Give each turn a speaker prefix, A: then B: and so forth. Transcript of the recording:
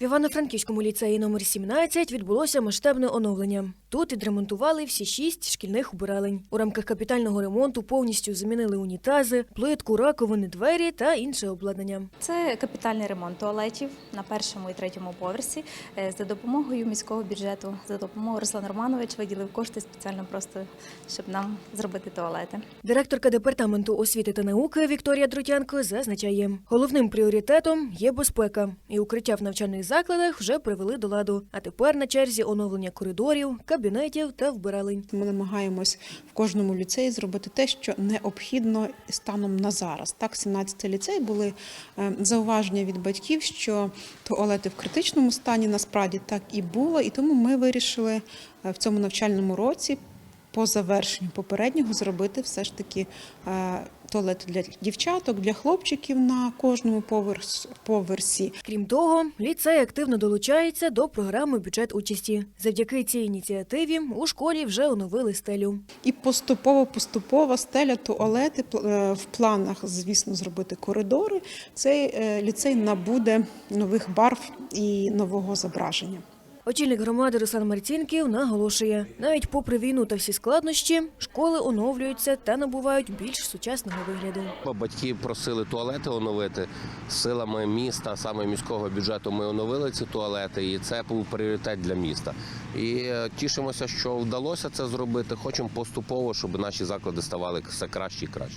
A: В Івано-Франківському ліцеї номер 17 відбулося масштабне оновлення. Тут відремонтували всі шість шкільних убиралень. У рамках капітального ремонту повністю замінили унітази, плитку, раковини, двері та інше обладнання.
B: Це капітальний ремонт туалетів на першому і третьому поверсі. Е, За допомогою міського бюджету, за допомогою Руслан Романович виділив кошти спеціально просто, щоб нам зробити туалети.
A: Директорка департаменту освіти та науки Вікторія Друтянко зазначає, головним пріоритетом є безпека, і укриття в навчальних закладах вже привели до ладу. А тепер на черзі оновлення коридорів, кабінетів та вбиралень.
C: Ми намагаємось в кожному ліцеї зробити те, що необхідно станом на зараз. Так, 17 ліцей були е, зауваження від батьків, що туалети в критичному стані насправді так і було, і тому ми вирішили е, в цьому навчальному році. По завершенню попереднього зробити все ж таки е, туалети для дівчаток, для хлопчиків на кожному поверсі.
A: Крім того, ліцей активно долучається до програми бюджет участі. Завдяки цій ініціативі у школі вже оновили стелю.
C: І поступово, поступово стеля, туалети е, в планах, звісно, зробити коридори. Цей е, ліцей набуде нових барв і нового зображення.
A: Очільник громади Руслан Марцінків наголошує, навіть попри війну та всі складнощі, школи оновлюються та набувають більш сучасного вигляду.
D: Батьки просили туалети оновити силами міста, саме міського бюджету. Ми оновили ці туалети, і це був пріоритет для міста. І е, тішимося, що вдалося це зробити. Хочемо поступово, щоб наші заклади ставали все краще і краще.